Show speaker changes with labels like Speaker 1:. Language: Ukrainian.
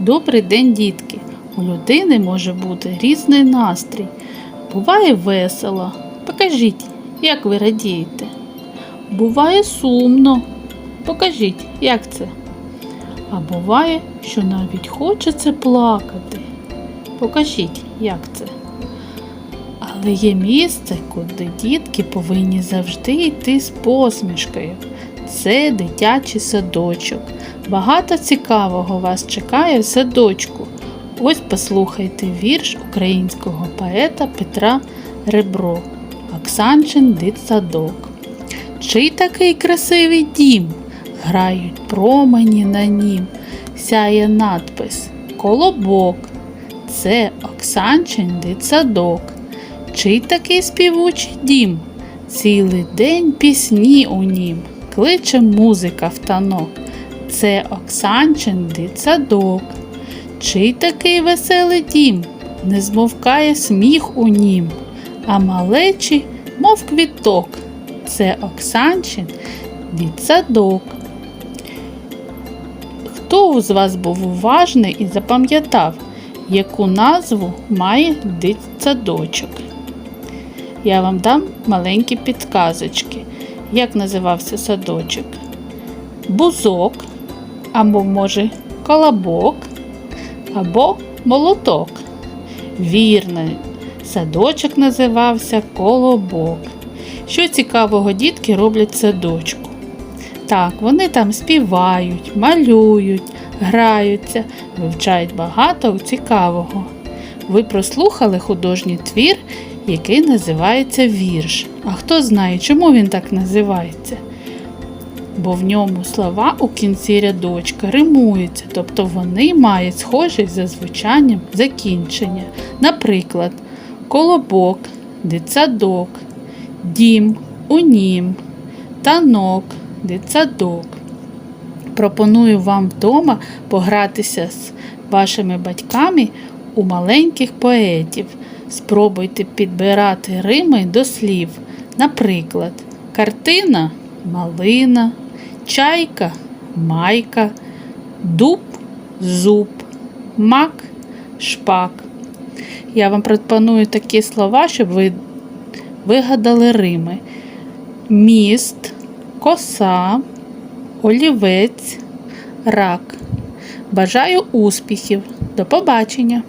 Speaker 1: Добрий день, дітки! У людини може бути різний настрій. Буває весело. Покажіть, як ви радієте. Буває сумно. Покажіть, як це. А буває, що навіть хочеться плакати. Покажіть, як це. Але є місце, куди дітки повинні завжди йти з посмішкою. Це дитячий садочок. Багато цікавого вас чекає в садочку. Ось послухайте вірш українського поета Петра Ребро Оксанчин дитсадок. Чий такий красивий дім? Грають промені на нім, сяє надпис Колобок. Це Оксанчин дитсадок. Чий такий співучий дім? Цілий день пісні у нім, кличе музика в танок. Це Оксанчин дитсадок. Чий такий веселий дім? Не змовкає сміх у нім, а малечі, мов квіток. Це Оксанчин дитсадок. Хто з вас був уважний і запам'ятав, яку назву має дитсадочок? Я вам дам маленькі підказочки. Як називався садочок? Бузок, або, може, колобок, або молоток. Вірно, садочок називався колобок. Що цікавого дітки роблять садочку? Так, вони там співають, малюють, граються, вивчають багато цікавого. Ви прослухали художній твір, який називається вірш. А хто знає, чому він так називається? Бо в ньому слова у кінці рядочка римуються, тобто вони мають схожі за звучанням закінчення. Наприклад, колобок, дитсадок, дім, унім, танок, дитсадок. Пропоную вам вдома погратися з вашими батьками у маленьких поетів. Спробуйте підбирати рими до слів. Наприклад, картина малина, чайка майка, дуб зуб, мак шпак. Я вам пропоную такі слова, щоб ви вигадали рими. Міст, коса, олівець, рак. Бажаю успіхів. До побачення!